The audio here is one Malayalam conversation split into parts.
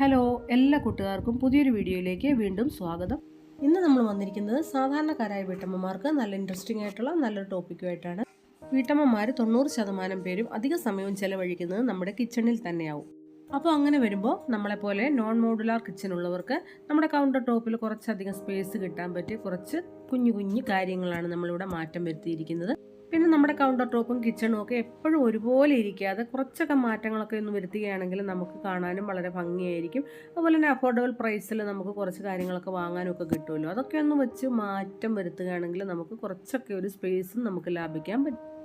ഹലോ എല്ലാ കൂട്ടുകാർക്കും പുതിയൊരു വീഡിയോയിലേക്ക് വീണ്ടും സ്വാഗതം. ഇന്ന് നമ്മൾ വന്നിരിക്കുന്നത് സാധാരണക്കാരായ വീട്ടമ്മമാർക്ക് നല്ല ഇൻട്രസ്റ്റിംഗ് ആയിട്ടുള്ള നല്ലൊരു ടോപ്പിക്കുമായിട്ടാണ് വീട്ടമ്മമാർ തൊണ്ണൂറ് ശതമാനം പേരും അധിക സമയവും ചെലവഴിക്കുന്നത് നമ്മുടെ കിച്ചണിൽ തന്നെയാവും. അപ്പോൾ അങ്ങനെ വരുമ്പോൾ നമ്മളെപ്പോലെ നോൺ മോഡുലാർ കിച്ചൺ ഉള്ളവർക്ക് നമ്മുടെ കൗണ്ടർ ടോപ്പിൽ കുറച്ചധികം സ്പേസ് കിട്ടാൻ പറ്റിയ കുറച്ച് കുഞ്ഞു കുഞ്ഞു കാര്യങ്ങളാണ് നമ്മളിവിടെ മാറ്റം വരുത്തിയിരിക്കുന്നത്. പിന്നെ നമ്മുടെ കൗണ്ടർ ടോപ്പും കിച്ചണും ഒക്കെ എപ്പോഴും ഒരുപോലെ ഇരിക്കാതെ കുറച്ചൊക്കെ മാറ്റങ്ങളൊക്കെ ഒന്ന് വരുത്തുകയാണെങ്കിൽ നമുക്ക് കാണാനും വളരെ ഭംഗിയായിരിക്കും. അതുപോലെ തന്നെ അഫോർഡബിൾ പ്രൈസിൽ നമുക്ക് കുറച്ച് കാര്യങ്ങളൊക്കെ വാങ്ങാനും ഒക്കെ കിട്ടുമല്ലോ. അതൊക്കെ ഒന്ന് വെച്ച് മാറ്റം വരുത്തുകയാണെങ്കിൽ നമുക്ക് കുറച്ചൊക്കെ ഒരു സ്പേസും നമുക്ക് ലാഭിക്കാൻ പറ്റും.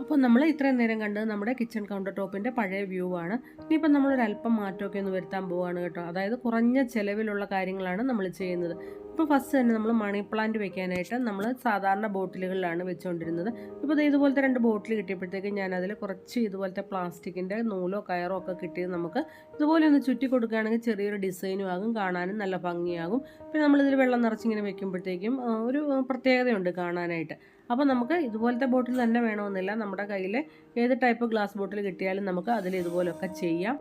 അപ്പോൾ നമ്മൾ ഇത്രയും നേരം കണ്ടത് നമ്മുടെ കിച്ചൺ കൗണ്ടർ ടോപ്പിന്റെ പഴയ വ്യൂ ആണ്. ഇനിയിപ്പോൾ നമ്മളൊരു അല്പം മാറ്റമൊക്കെ ഒന്ന് വരുത്താൻ പോവുകയാണ് കേട്ടോ. അതായത് കുറഞ്ഞ ചിലവിലുള്ള കാര്യങ്ങളാണ് നമ്മൾ ചെയ്യുന്നത്. ഇപ്പോൾ ഫസ്റ്റ് തന്നെ നമ്മൾ മണി പ്ലാന്റ് വെക്കാനായിട്ട് നമ്മൾ സാധാരണ ബോട്ടിലുകളിലാണ് വെച്ചുകൊണ്ടിരുന്നത് ഇപ്പോൾ ഇതുപോലത്തെ രണ്ട് ബോട്ടിൽ കിട്ടിയപ്പോഴത്തേക്ക് ഞാൻ അതിൽ കുറച്ച് ഇതുപോലത്തെ പ്ലാസ്റ്റിക്കിന്റെ നൂലോ കയറോ ഒക്കെ കിട്ടിയത് നമുക്ക് ഇതുപോലെ ഒന്ന് ചുറ്റി കൊടുക്കുകയാണെങ്കിൽ ചെറിയൊരു ഡിസൈനും ആകും കാണാനും നല്ല ഭംഗിയാകും. പിന്നെ നമ്മളിതിൽ വെള്ളം നിറച്ചിങ്ങനെ വെക്കുമ്പോഴത്തേക്കും ഒരു പ്രത്യേകതയുണ്ട് കാണാനായിട്ട്. അപ്പോൾ നമുക്ക് ഇതുപോലത്തെ ബോട്ടിൽ തന്നെ വേണമെന്നില്ല. നമ്മുടെ കയ്യിൽ ഏത് ടൈപ്പ് ഗ്ലാസ് ബോട്ടിൽ കിട്ടിയാലും നമുക്ക് അതിൽ ഇതുപോലൊക്കെ ചെയ്യാം.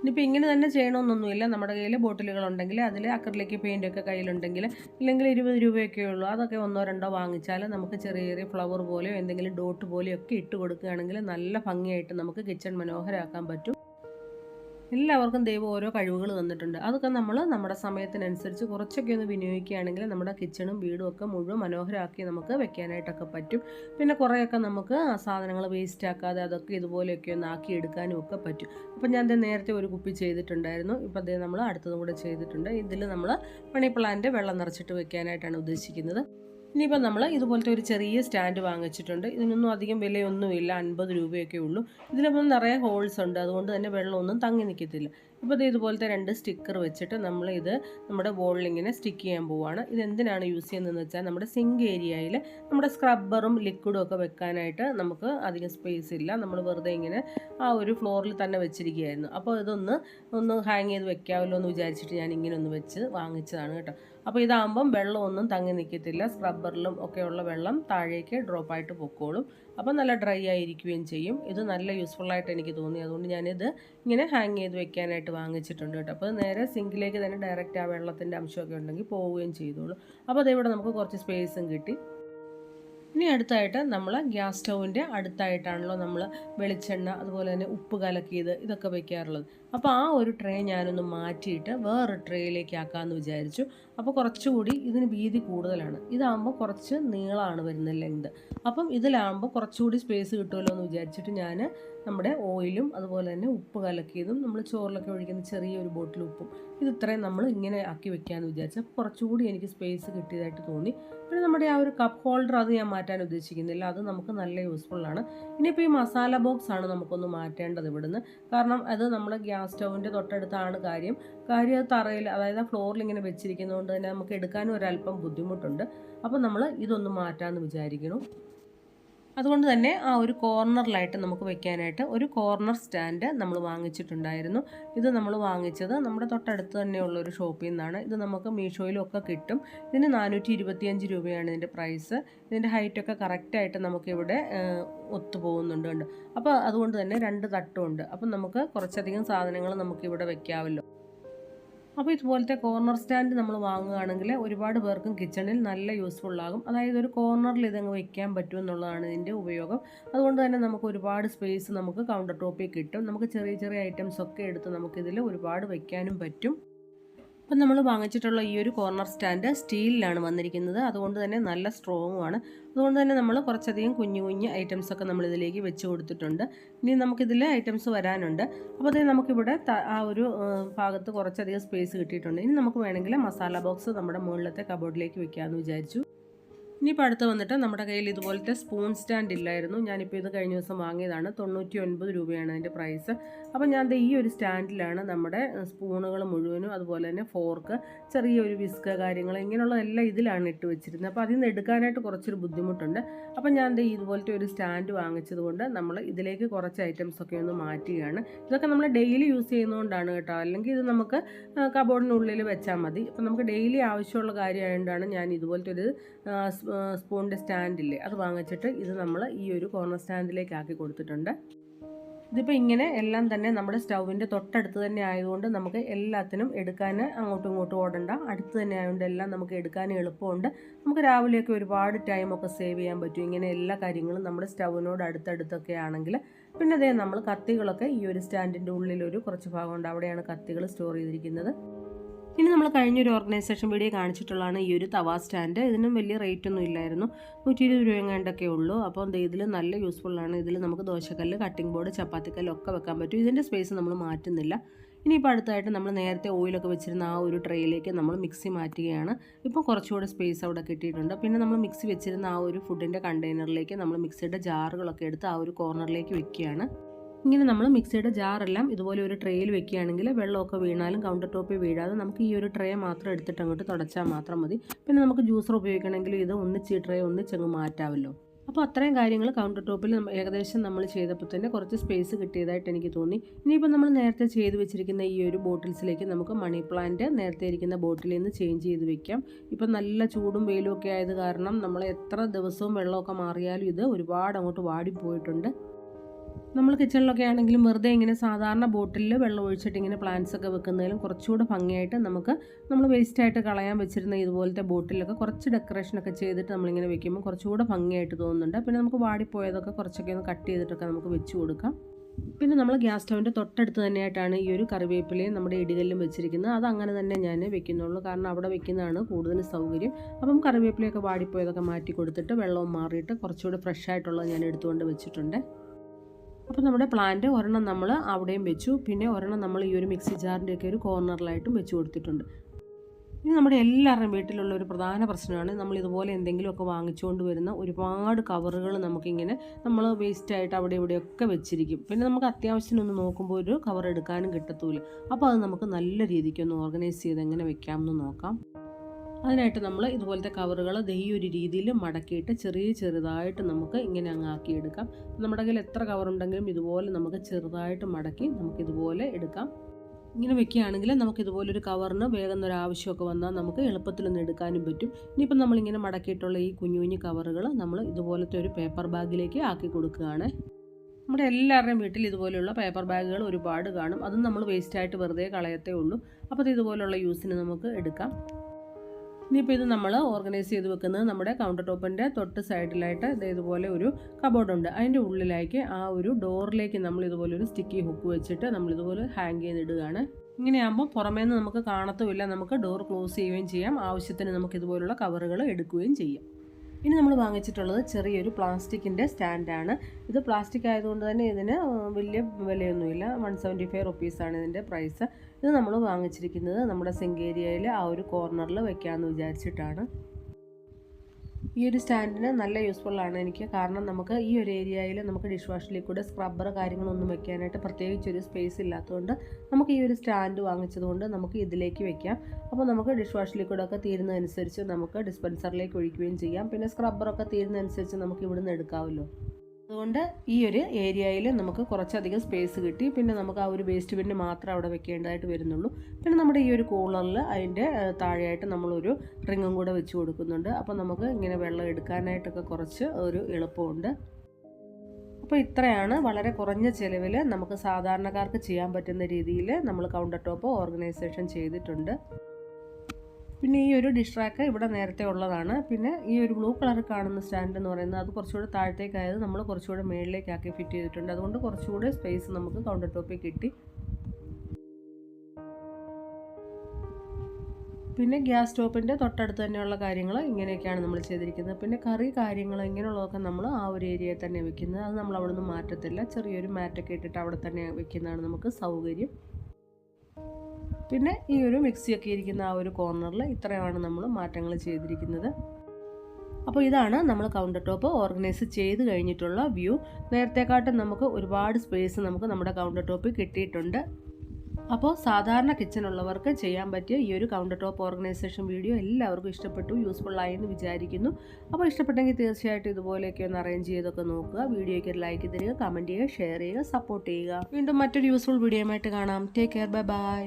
ഇനിയിപ്പോൾ ഇങ്ങനെ തന്നെ ചെയ്യണമെന്നൊന്നുമില്ല നമ്മുടെ കയ്യിൽ ബോട്ടിലുകൾ ഉണ്ടെങ്കിൽ അതിൽ അക്രലിക്ക് പെയിന്റൊക്കെ കയ്യിലുണ്ടെങ്കിൽ ഇല്ലെങ്കിൽ ഇരുപത് രൂപയൊക്കെ ഉള്ളൂ. അതൊക്കെ ഒന്നോ രണ്ടോ വാങ്ങിച്ചാൽ നമുക്ക് ചെറിയ ചെറിയ ഫ്ലവർ പോലെയോ എന്തെങ്കിലും ഡോട്ട് പോലെയോ ഒക്കെ ഇട്ട് കൊടുക്കുകയാണെങ്കിൽ നല്ല ഭംഗിയായിട്ട് നമുക്ക് കിച്ചൺ മനോഹരമാക്കാൻ പറ്റും. എല്ലാവർക്കും ദൈവം ഓരോ കഴിവുകൾ തന്നിട്ടുണ്ട്. അതൊക്കെ നമ്മൾ നമ്മുടെ സമയത്തിനനുസരിച്ച് കുറച്ചൊക്കെ ഒന്ന് വിനിയോഗിക്കുകയാണെങ്കിൽ നമ്മുടെ കിച്ചണും വീടും ഒക്കെ മുഴുവൻ മനോഹരമാക്കി നമുക്ക് വെക്കാനായിട്ടൊക്കെ പറ്റും. പിന്നെ കുറേയൊക്കെ നമുക്ക് ആ സാധനങ്ങൾ വേസ്റ്റ് ആക്കാതെ അതൊക്കെ ഇതുപോലെയൊക്കെ ഒന്ന് ആക്കി എടുക്കാനും ഒക്കെ പറ്റും. അപ്പം ഞാൻ നേരത്തെ ഒരു കുപ്പി ചെയ്തിട്ടുണ്ടായിരുന്നു. ഇപ്പം അതേ നമ്മൾ അടുത്തതും കൂടെ ചെയ്തിട്ടുണ്ട്. ഇതിൽ നമ്മൾ മണി പ്ലാന്റ് വെള്ളം നിറച്ചിട്ട് വെക്കാനായിട്ടാണ് ഉദ്ദേശിക്കുന്നത്. ഇനിയിപ്പോൾ നമ്മൾ ഇതുപോലത്തെ ഒരു ചെറിയ സ്റ്റാൻഡ് വാങ്ങിച്ചിട്ടുണ്ട്. ഇതിനൊന്നും അധികം വിലയൊന്നുമില്ല. അൻപത് രൂപയൊക്കെ ഉള്ളൂ. ഇതിലിപ്പം നിറയെ ഹോൾസ് ഉണ്ട്. അതുകൊണ്ട് തന്നെ വെള്ളമൊന്നും തങ്ങി നിൽക്കത്തില്ല. ഇപ്പോൾ ഇത് ഇതുപോലത്തെ രണ്ട് സ്റ്റിക്കർ വെച്ചിട്ട് നമ്മൾ ഇത് നമ്മുടെ ബോളിൽ ഇങ്ങനെ സ്റ്റിക്ക് ചെയ്യാൻ പോവുകയാണ് ഇത് എന്തിനാണ് യൂസ് ചെയ്യുന്നതെന്ന് വെച്ചാൽ നമ്മുടെ സിങ്ക് ഏരിയയിൽ നമ്മുടെ സ്ക്രബ്ബറും ലിക്വിഡും ഒക്കെ വെക്കാനായിട്ട് നമുക്ക് അധികം സ്പേസ് ഇല്ല. നമ്മൾ വെറുതെ ഇങ്ങനെ ആ ഒരു ഫ്ലോറിൽ തന്നെ വെച്ചിരിക്കുകയായിരുന്നു. അപ്പോൾ ഇതൊന്ന് ഒന്ന് ഹാങ് ചെയ്ത് വെക്കാമല്ലോ എന്ന് വിചാരിച്ചിട്ട് ഞാൻ ഇങ്ങനെ ഒന്ന് വെച്ച് വാങ്ങിച്ചതാണ് കേട്ടോ. അപ്പോൾ ഇതാകുമ്പം വെള്ളമൊന്നും തങ്ങി നിൽക്കത്തില്ല. സ്ക്രബ്ബറിലും ഒക്കെയുള്ള വെള്ളം താഴേക്ക് ഡ്രോപ്പായിട്ട് പൊക്കോളും. അപ്പോൾ നല്ല ഡ്രൈ ആയിരിക്കുകയും ചെയ്യും. ഇത് നല്ല യൂസ്ഫുൾ ആയിട്ട് എനിക്ക് തോന്നി. അതുകൊണ്ട് ഞാനിത് ഇങ്ങനെ ഹാങ് ചെയ്ത് വെക്കാനായിട്ട് വാങ്ങിച്ചിട്ടുണ്ട് കേട്ടോ. അപ്പോൾ നേരെ സിങ്കിലേക്ക് തന്നെ ഡയറക്റ്റ് ആ വെള്ളത്തിന്റെ അംശമൊക്കെ ഉണ്ടെങ്കിൽ പോവുകയും ചെയ്തോളൂ. അപ്പോൾ അതിവിടെ നമുക്ക് കുറച്ച് സ്പേസും കിട്ടി. ഇനി അടുത്തായിട്ട് നമ്മൾ ഗ്യാസ് സ്റ്റൗവിന്റെ അടുത്തായിട്ടാണല്ലോ നമ്മൾ വെളിച്ചെണ്ണ അതുപോലെ തന്നെ ഉപ്പ് കലക്കിയത് ഇതൊക്കെ വെക്കാറുള്ളത്. അപ്പോൾ ആ ഒരു ട്രേ ഞാനൊന്ന് മാറ്റിയിട്ട് വേറൊരു ട്രേയിലേക്ക് ആക്കാമെന്ന് വിചാരിച്ചു. അപ്പോൾ കുറച്ചുകൂടി ഇതിന് വീതി കൂടുതലാണ്. ഇതാകുമ്പോൾ കുറച്ച് നീളമാണ് വരുന്ന ലെങ്ത് അപ്പം ഇതിലാകുമ്പോൾ കുറച്ചുകൂടി സ്പേസ് കിട്ടുമല്ലോ എന്ന് വിചാരിച്ചിട്ട് ഞാൻ നമ്മുടെ ഓയിലും അതുപോലെ തന്നെ ഉപ്പ് കലക്കിയതും നമ്മൾ ചോറിലൊക്കെ ഒഴിക്കുന്ന ചെറിയൊരു ബോട്ടിൽ ഉപ്പും ഇത് ഇത്രയും നമ്മൾ ഇങ്ങനെ ആക്കി വെക്കാമെന്ന് വിചാരിച്ചു. അപ്പോൾ കുറച്ചുകൂടി എനിക്ക് സ്പേസ് കിട്ടിയതായിട്ട് തോന്നി. പിന്നെ നമ്മുടെ ആ ഒരു കപ്പ് ഹോൾഡർ അത് ഞാൻ മാറ്റാൻ ഉദ്ദേശിക്കുന്നില്ല. അത് നമുക്ക് നല്ല യൂസ്ഫുള്ളാണ് ഇനിയിപ്പോൾ ഈ മസാല ബോക്സ് ആണ് നമുക്കൊന്ന് മാറ്റേണ്ടത് ഇവിടുന്ന്. കാരണം അത് നമ്മൾ ഗ്യാസ് സ്റ്റൗവിന്റെ തൊട്ടടുത്താണ് കാര്യം. കാര്യം തറയിൽ അതായത് ആ ഫ്ലോറിൽ ഇങ്ങനെ വെച്ചിരിക്കുന്നതുകൊണ്ട് തന്നെ നമുക്ക് എടുക്കാനും ഒരല്പം ബുദ്ധിമുട്ടുണ്ട്. അപ്പോൾ നമ്മൾ ഇതൊന്ന് മാറ്റാമെന്ന് വിചാരിക്കണം അതുകൊണ്ട് തന്നെ ആ ഒരു കോർണറിലായിട്ട് നമുക്ക് വെക്കാനായിട്ട് ഒരു കോർണർ സ്റ്റാൻഡ് നമ്മൾ വാങ്ങിച്ചിട്ടുണ്ടായിരുന്നു. ഇത് നമ്മൾ വാങ്ങിച്ചത് നമ്മുടെ തൊട്ടടുത്ത് തന്നെയുള്ള ഒരു ഷോപ്പിൽ നിന്നാണ്. ഇത് നമുക്ക് മീഷോയിലൊക്കെ കിട്ടും. ഇതിന് നാനൂറ്റി ഇരുപത്തിയഞ്ച് രൂപയാണ് ഇതിന്റെ പ്രൈസ്. ഇതിന്റെ ഹൈറ്റൊക്കെ കറക്റ്റായിട്ട് നമുക്കിവിടെ ഒത്തുപോകുന്നുണ്ട് അപ്പോൾ അതുകൊണ്ട് തന്നെ രണ്ട് തട്ടുമുണ്ട്. അപ്പം നമുക്ക് കുറച്ചധികം സാധനങ്ങൾ നമുക്കിവിടെ വെക്കാമല്ലോ. അപ്പോൾ ഇതുപോലത്തെ കോർണർ സ്റ്റാൻഡ് നമ്മൾ വാങ്ങുകയാണെങ്കിൽ ഒരുപാട് പേർക്കും കിച്ചണിൽ നല്ല യൂസ്ഫുൾ ആകും. അതായത് ഒരു കോർണറിൽ ഇതങ്ങ് വെക്കാൻ പറ്റും എന്നുള്ളതാണ് ഇതിന്റെ ഉപയോഗം. അതുകൊണ്ട് തന്നെ നമുക്ക് ഒരുപാട് സ്പേസ് നമുക്ക് കൗണ്ടർ ടോപ്പിൽ കിട്ടും. നമുക്ക് ചെറിയ ചെറിയ ഐറ്റംസ് ഒക്കെ എടുത്ത് നമുക്കിതിൽ ഒരുപാട് വെക്കാനും പറ്റും. അപ്പം നമ്മൾ വാങ്ങിച്ചിട്ടുള്ള ഈ ഒരു കോർണർ സ്റ്റാൻഡ് സ്റ്റീലിലാണ് വന്നിരിക്കുന്നത്. അതുകൊണ്ട് തന്നെ നല്ല സ്ട്രോങ്ങും ആണ്. അതുകൊണ്ട് തന്നെ നമ്മൾ കുറച്ചധികം കുഞ്ഞു കുഞ്ഞു ഐറ്റംസ് ഒക്കെ നമ്മൾ ഇതിലേക്ക് വെച്ച് കൊടുത്തിട്ടുണ്ട്. ഇനി നമുക്കിതിൽ ഐറ്റംസ് വരാനുണ്ട്. അപ്പോൾ അതേ നമുക്കിവിടെ ആ ഒരു ഭാഗത്ത് കുറച്ചധികം സ്പേസ് കിട്ടിയിട്ടുണ്ട്. ഇനി നമുക്ക് വേണമെങ്കിൽ മസാല ബോക്സ് നമ്മുടെ മുകളിലത്തെ കബോർഡിലേക്ക് വെക്കാമെന്ന് വിചാരിച്ചു. ഇനിയിപ്പോൾ അടുത്ത് വന്നിട്ട് നമ്മുടെ കയ്യിൽ ഇതുപോലത്തെ സ്പൂൺ സ്റ്റാൻഡ് ഇല്ലായിരുന്നു. ഞാനിപ്പോൾ ഇത് കഴിഞ്ഞ ദിവസം വാങ്ങിയതാണ്. തൊണ്ണൂറ്റി ഒൻപത് രൂപയാണ് അതിന്റെ പ്രൈസ് അപ്പോൾ ഞാൻ ഈ ഒരു സ്റ്റാൻഡിലാണ് നമ്മുടെ സ്പൂണുകൾ മുഴുവനും അതുപോലെ തന്നെ ഫോർക്ക് ചെറിയൊരു വിസ്ക് കാര്യങ്ങൾ ഇങ്ങനെയുള്ളതെല്ലാം ഇതിലാണ് ഇട്ട് വെച്ചിരുന്നത്. അപ്പോൾ അതിൽ നിന്ന് എടുക്കാനായിട്ട് കുറച്ചൊരു ബുദ്ധിമുട്ടുണ്ട്. അപ്പോൾ ഞാൻ ഇതുപോലത്തെ ഒരു സ്റ്റാൻഡ് വാങ്ങിച്ചതുകൊണ്ട് നമ്മൾ ഇതിലേക്ക് കുറച്ച് ഐറ്റംസ് ഒക്കെ ഒന്ന് മാറ്റുകയാണ്. ഇതൊക്കെ നമ്മൾ ഡെയിലി യൂസ് ചെയ്യുന്നതുകൊണ്ടാണ് കേട്ടോ. അല്ലെങ്കിൽ ഇത് നമുക്ക് കബോർഡിനുള്ളിൽ വെച്ചാൽ മതി. അപ്പോൾ നമുക്ക് ഡെയിലി ആവശ്യമുള്ള കാര്യമായതുകൊണ്ടാണ് ഞാൻ ഇതുപോലത്തെ ഒരു സ്പൂണിന്റെ സ്റ്റാൻഡില്ലേ അത് വാങ്ങിച്ചിട്ട് ഇത് നമ്മൾ ഈ ഒരു കോർണർ സ്റ്റാൻഡിലേക്ക് ആക്കി കൊടുത്തിട്ടുണ്ട്. ഇതിപ്പോൾ ഇങ്ങനെ എല്ലാം തന്നെ നമ്മുടെ സ്റ്റൗവിന്റെ തൊട്ടടുത്ത് തന്നെ ആയതുകൊണ്ട് നമുക്ക് എല്ലാത്തിനും എടുക്കാൻ അങ്ങോട്ടും ഇങ്ങോട്ടും ഓടണ്ട. അടുത്ത് തന്നെ ആയതുകൊണ്ട് എല്ലാം നമുക്ക് എടുക്കാൻ എളുപ്പമുണ്ട്. നമുക്ക് രാവിലെയൊക്കെ ഒരുപാട് ടൈമൊക്കെ സേവ് ചെയ്യാൻ പറ്റും. ഇങ്ങനെ എല്ലാ കാര്യങ്ങളും നമ്മുടെ സ്റ്റൗവിനോട് അടുത്തടുത്തൊക്കെ ആണെങ്കിൽ. പിന്നെ അതേ നമ്മൾ കത്തികളൊക്കെ ഈ ഒരു സ്റ്റാൻഡിന്റെ ഉള്ളിലൊരു കുറച്ച് ഭാഗമുണ്ട് അവിടെയാണ് കത്തികൾ സ്റ്റോർ ചെയ്തിരിക്കുന്നത്. ഇനി നമ്മൾ കഴിഞ്ഞൊരു ഓർഗനൈസേഷൻ വീഡിയോ കാണിച്ചിട്ടുള്ളതാണ് ഈ ഒരു തവ സ്റ്റാൻഡ് ഇതിനും വലിയ റേറ്റ് ഒന്നും ഇല്ലായിരുന്നു. നൂറ്റി ഇരുപത് രൂപ എങ്ങാണ്ടൊക്കെ ഉള്ളൂ. അപ്പോൾ ഇതിൽ നല്ല യൂസ്ഫുള്ളാണ് ഇതിൽ നമുക്ക് ദോശക്കല്ല് കട്ടിംഗ് ബോർഡ് ചപ്പാത്തിക്കല്ല് ഒക്കെ വെക്കാൻ പറ്റും. ഇതിന്റെ സ്പേസ് നമ്മൾ മാറ്റുന്നില്ല. ഇനിയിപ്പോൾ അടുത്തായിട്ട് നമ്മൾ നേരത്തെ ഓയിലൊക്കെ വെച്ചിരുന്ന ആ ഒരു ട്രേയിലേക്ക് നമ്മൾ മിക്സി മാറ്റുകയാണ്. ഇപ്പോൾ കുറച്ചുകൂടെ സ്പേസ് അവിടെ കിട്ടിയിട്ടുണ്ട്. പിന്നെ നമ്മൾ മിക്സി വെച്ചിരുന്ന ആ ഒരു ഫുഡിന്റെ കണ്ടെയ്നറിലേക്ക് നമ്മൾ മിക്സിയുടെ ജാറുകളൊക്കെ എടുത്ത് ആ ഒരു കോർണറിലേക്ക് വെക്കുകയാണ്. ഇങ്ങനെ നമ്മൾ മിക്സിയുടെ ജാറെല്ലാം ഇതുപോലെ ഒരു ട്രേയിൽ വെക്കുകയാണെങ്കിൽ വെള്ളമൊക്കെ വീണാലും കൗണ്ടർ ടോപ്പിൽ വീഴാതെ നമുക്ക് ഈ ഒരു ട്രേ മാത്രം എടുത്തിട്ട് അങ്ങോട്ട് തുടച്ചാൽ മാത്രം മതി. പിന്നെ നമുക്ക് ജ്യൂസർ ഉപയോഗിക്കണമെങ്കിൽ ഇത് ഒന്നിച്ച് ഈ ട്രേ ഒന്നിച്ച് അങ്ങ് മാറ്റാമല്ലോ. അപ്പോൾ അത്രയും കാര്യങ്ങൾ കൗണ്ടർ ടോപ്പിൽ ഏകദേശം നമ്മൾ ചെയ്തപ്പോൾ തന്നെ കുറച്ച് സ്പേസ് കിട്ടിയതായിട്ട് എനിക്ക് തോന്നി. ഇനിയിപ്പോൾ നമ്മൾ നേരത്തെ ചെയ്ത് വെച്ചിരിക്കുന്ന ഈ ഒരു ബോട്ടിൽസിലേക്ക് നമുക്ക് മണി പ്ലാന്റ് നേരത്തെ ഇരിക്കുന്ന ബോട്ടിലിൽ നിന്ന് ചേഞ്ച് ചെയ്ത് വെക്കാം. ഇപ്പം നല്ല ചൂടും വെയിലും ഒക്കെ ആയത് കാരണം നമ്മൾ എത്ര ദിവസവും വെള്ളമൊക്കെ മാറിയാലും ഇത് ഒരുപാട് അങ്ങോട്ട് വാടിപ്പോയിട്ടുണ്ട് നമ്മൾ കിച്ചണിലൊക്കെ ആണെങ്കിലും വെറുതെ ഇങ്ങനെ സാധാരണ ബോട്ടിലിൽ വെള്ളം ഒഴിച്ചിട്ട് ഇങ്ങനെ പ്ലാന്റ്സ് ഒക്കെ വെക്കുന്നതിലും കുറച്ചുകൂടെ ഭംഗിയായിട്ട് നമുക്ക് നമ്മൾ വേസ്റ്റായിട്ട് കളയാൻ വെച്ചിരുന്ന ഇതുപോലത്തെ ബോട്ടിലൊക്കെ കുറച്ച് ഡെക്കറേഷനൊക്കെ ചെയ്തിട്ട് നമ്മളിങ്ങനെ വെക്കുമ്പോൾ കുറച്ചുകൂടെ ഭംഗിയായിട്ട് തോന്നുന്നുണ്ട്. പിന്നെ നമുക്ക് വാടിപ്പോയതൊക്കെ കുറച്ചൊക്കെ ഒന്ന് കട്ട് ചെയ്തിട്ടൊക്കെ നമുക്ക് വെച്ച് കൊടുക്കാം. പിന്നെ നമ്മൾ ഗ്യാസ് സ്റ്റൗവിന്റെ തൊട്ടടുത്ത് തന്നെയായിട്ടാണ് ഈ ഒരു കറിവേപ്പിലയും നമ്മുടെ ഇടികല്ലും വെച്ചിരിക്കുന്നത്. അത് അങ്ങനെ തന്നെ ഞാൻ വെക്കുന്നുള്ളൂ. കാരണം അവിടെ വെക്കുന്നതാണ് കൂടുതൽ സൗകര്യം. അപ്പം കറിവേപ്പിലയൊക്കെ വാടിപ്പോയതൊക്കെ മാറ്റി കൊടുത്തിട്ട് വെള്ളവും മാറിയിട്ട് കുറച്ചുകൂടി ഫ്രഷ് ആയിട്ടുള്ളത് ഞാൻ എടുത്തുകൊണ്ട് വെച്ചിട്ടുണ്ട്. അപ്പോൾ നമ്മുടെ പ്ലാന്റ് ഒരെണ്ണം നമ്മൾ അവിടെയും വെച്ചു. പിന്നെ ഒരെണ്ണം നമ്മൾ ഈ ഒരു മിക്സി ജാറിന്റെയൊക്കെ ഒരു കോർണറിലായിട്ടും വെച്ച് കൊടുത്തിട്ടുണ്ട്. ഇനി നമ്മുടെ എല്ലാവരുടെയും വീട്ടിലുള്ള ഒരു പ്രധാന പ്രശ്നമാണ് നമ്മൾ ഇതുപോലെ എന്തെങ്കിലുമൊക്കെ വാങ്ങിച്ചുകൊണ്ട് വരുന്ന ഒരുപാട് കവറുകൾ നമുക്കിങ്ങനെ നമ്മൾ വേസ്റ്റായിട്ട് അവിടെ ഇവിടെയൊക്കെ വെച്ചിരിക്കും. പിന്നെ നമുക്ക് അത്യാവശ്യത്തിന് ഒന്ന് നോക്കുമ്പോൾ ഒരു കവർ എടുക്കാനും കിട്ടത്തൂല. അപ്പോൾ അത് നമുക്ക് നല്ല രീതിക്ക് ഒന്ന് ഓർഗനൈസ് ചെയ്ത് എങ്ങനെ വെക്കാമെന്ന് നോക്കാം. അതിനായിട്ട് നമ്മൾ ഇതുപോലത്തെ കവറുകൾ ഈ ഒരു രീതിയിൽ മടക്കിയിട്ട് ചെറിയ ചെറുതായിട്ട് നമുക്ക് ഇങ്ങനെ അങ്ങ് ആക്കിയെടുക്കാം. നമ്മുടെ കയ്യിൽ എത്ര കവറുണ്ടെങ്കിലും ഇതുപോലെ നമുക്ക് ചെറുതായിട്ട് മടക്കി നമുക്കിതുപോലെ എടുക്കാം. ഇങ്ങനെ വെക്കുകയാണെങ്കിൽ നമുക്ക് ഇതുപോലൊരു കവറിന് വേഗം ഒരു ആവശ്യമൊക്കെ വന്നാൽ നമുക്ക് എളുപ്പത്തിലൊന്ന് എടുക്കാനും പറ്റും. ഇനിയിപ്പം നമ്മളിങ്ങനെ മടക്കിയിട്ടുള്ള ഈ കുഞ്ഞു കുഞ്ഞു കവറുകൾ നമ്മൾ ഇതുപോലത്തെ ഒരു പേപ്പർ ബാഗിലേക്ക് ആക്കി കൊടുക്കുകയാണ്. നമ്മുടെ എല്ലാവരുടെയും വീട്ടിൽ ഇതുപോലെയുള്ള പേപ്പർ ബാഗുകൾ ഒരുപാട് കാണും. അതും നമ്മൾ വേസ്റ്റായിട്ട് വെറുതെ കളയത്തേ ഉള്ളൂ. അപ്പോൾ ഇത് ഇതുപോലുള്ള യൂസിന് നമുക്ക് എടുക്കാം. ഇനിയിപ്പോൾ ഇത് നമ്മൾ ഓർഗനൈസ് ചെയ്ത് വെക്കുന്നത് നമ്മുടെ കൗണ്ടർ ടോപ്പിന്റെ തൊട്ട് സൈഡിലായിട്ട് ഇത് ഇതുപോലെ ഒരു കബോർഡുണ്ട് അതിന്റെ ഉള്ളിലേക്ക് ആ ഒരു ഡോറിലേക്ക് നമ്മൾ ഇതുപോലെ ഒരു സ്റ്റിക്കി ഹുക്ക് വെച്ചിട്ട് നമ്മൾ ഇതുപോലെ ഹാങ് ചെയ്തിടുകയാണ്. ഇങ്ങനെയാകുമ്പോൾ പുറമേ നിന്ന് നമുക്ക് കാണത്തുമില്ല. നമുക്ക് ഡോർ ക്ലോസ് ചെയ്യുകയും ചെയ്യാം. ആവശ്യത്തിന് നമുക്ക് ഇതുപോലുള്ള കവറുകൾ എടുക്കുകയും ചെയ്യാം. ഇനി നമ്മൾ വാങ്ങിച്ചിട്ടുള്ളത് ചെറിയൊരു പ്ലാസ്റ്റിക്കിന്റെ സ്റ്റാൻഡാണ്. ഇത് പ്ലാസ്റ്റിക് ആയതുകൊണ്ട് തന്നെ ഇതിന് വലിയ വിലയൊന്നുമില്ല. വൺ സെവന്റി ഫൈവ് റുപ്പീസാണ് ഇതിന്റെ പ്രൈസ് ഇത് നമ്മൾ വാങ്ങിച്ചിരിക്കുന്നത് നമ്മുടെ സെങ്കേരിയയിൽ ആ ഒരു കോർണറിൽ വെക്കാമെന്ന് വിചാരിച്ചിട്ടാണ്. ഈ ഒരു സ്റ്റാൻഡിന് നല്ല യൂസ്ഫുൾ ആണ് എനിക്ക്. കാരണം നമുക്ക് ഈ ഒരു ഏരിയയിൽ നമുക്ക് ഡിഷ് വാഷ് ലിക്വിഡ് സ്ക്രബ്ബർ കാര്യങ്ങളൊന്നും വെക്കാനായിട്ട് പ്രത്യേകിച്ച് ഒരു സ്പേസ് ഇല്ലാത്തതുകൊണ്ട് നമുക്ക് ഈ ഒരു സ്റ്റാൻഡ് വാങ്ങിച്ചതുകൊണ്ട് നമുക്ക് ഇതിലേക്ക് വെക്കാം. അപ്പോൾ നമുക്ക് ഡിഷ് വാഷ് ലിക്വിഡൊക്കെ തീരുന്നതനുസരിച്ച് നമുക്ക് ഡിസ്പെൻസറിലേക്ക് ഒഴിക്കുകയും ചെയ്യാം. പിന്നെ സ്ക്രബ്ബറൊക്കെ തീരുന്നതനുസരിച്ച് നമുക്ക് ഇവിടുന്ന് എടുക്കാമല്ലോ അതുകൊണ്ട് ഈ ഒരു ഏരിയയിൽ നമുക്ക് കുറച്ചധികം സ്പേസ് കിട്ടി. പിന്നെ നമുക്ക് ആ ഒരു വേസ്റ്റ് ബിന്ന് മാത്രം അവിടെ വെക്കേണ്ടതായിട്ട് വരുന്നുള്ളൂ. പിന്നെ നമ്മുടെ ഈ ഒരു കൂളറിൽ അതിന്റെ താഴെയായിട്ട് നമ്മളൊരു റിങ്ങും കൂടെ വെച്ച് കൊടുക്കുന്നുണ്ട്. അപ്പോൾ നമുക്ക് ഇങ്ങനെ വെള്ളം എടുക്കാനായിട്ടൊക്കെ കുറച്ച് ഒരു എളുപ്പമുണ്ട്. അപ്പോൾ ഇത്രയാണ്. വളരെ കുറഞ്ഞ ചിലവിൽ നമുക്ക് സാധാരണക്കാർക്ക് ചെയ്യാൻ പറ്റുന്ന രീതിയിൽ നമ്മൾ കൗണ്ടർ ടോപ്പ് ഓർഗനൈസേഷൻ ചെയ്തിട്ടുണ്ട്. പിന്നെ ഈ ഒരു ഡിഷ് റാക്ക് ഇവിടെ നേരത്തെ ഉള്ളതാണ്. പിന്നെ ഈ ഒരു ബ്ലൂ കളർ കാണുന്ന സ്റ്റാൻഡ് എന്ന് പറയുന്നത് അത് കുറച്ചുകൂടെ താഴത്തേക്കായത് നമ്മൾ കുറച്ചുകൂടെ മുകളിലേക്കാക്കി ഫിറ്റ് ചെയ്തിട്ടുണ്ട്. അതുകൊണ്ട് കുറച്ചുകൂടെ സ്പേസ് നമുക്ക് കൗണ്ടർ ടോപ്പിൽ കിട്ടി. പിന്നെ ഗ്യാസ് സ്റ്റോപ്പിന്റെ തൊട്ടടുത്ത് തന്നെയുള്ള കാര്യങ്ങൾ ഇങ്ങനെയൊക്കെയാണ് നമ്മൾ ചെയ്തിരിക്കുന്നത്. പിന്നെ കറി കാര്യങ്ങൾ ഇങ്ങനെയുള്ളതൊക്കെ നമ്മൾ ആ ഒരു ഏരിയയിൽ തന്നെ വെക്കുന്നത്. അത് നമ്മൾ അവിടെ നിന്ന് മാറ്റത്തില്ല. ചെറിയൊരു മാറ്റൊക്കെ ഇട്ടിട്ട് അവിടെ തന്നെ വെക്കുന്നതാണ് നമുക്ക് സൗകര്യം. പിന്നെ ഈ ഒരു മിക്സിയൊക്കെ ഇരിക്കുന്ന ആ ഒരു കോർണറിൽ ഇത്രയാണ് നമ്മൾ മാറ്റങ്ങൾ ചെയ്തിരിക്കുന്നത്. അപ്പോൾ ഇതാണ് നമ്മൾ കൗണ്ടർ ടോപ്പ് ഓർഗനൈസ് ചെയ്ത് കഴിഞ്ഞിട്ടുള്ള വ്യൂ നേരത്തെക്കാട്ടും നമുക്ക് ഒരുപാട് സ്പേസ് നമുക്ക് നമ്മുടെ കൗണ്ടർ ടോപ്പിൽ കിട്ടിയിട്ടുണ്ട്. അപ്പോൾ സാധാരണ കിച്ചണുള്ളവർക്ക് ചെയ്യാൻ പറ്റിയ ഈ ഒരു കൗണ്ടർ ടോപ്പ് ഓർഗനൈസേഷൻ വീഡിയോ എല്ലാവർക്കും ഇഷ്ടപ്പെട്ടു യൂസ്ഫുൾ ആയി എന്ന് വിചാരിക്കുന്നു. അപ്പോൾ ഇഷ്ടപ്പെട്ടെങ്കിൽ തീർച്ചയായിട്ടും ഇതുപോലെയൊക്കെ ഒന്ന് അറേഞ്ച് ചെയ്തൊക്കെ നോക്കുക. വീഡിയോയ്ക്ക് ഒരു ലൈക്ക് തരിക കമന്റ് ചെയ്യുക ഷെയർ ചെയ്യുക സപ്പോർട്ട് ചെയ്യുക. വീണ്ടും മറ്റൊരു യൂസ്ഫുൾ വീഡിയോ ആയിട്ട് കാണാം. Take care bye bye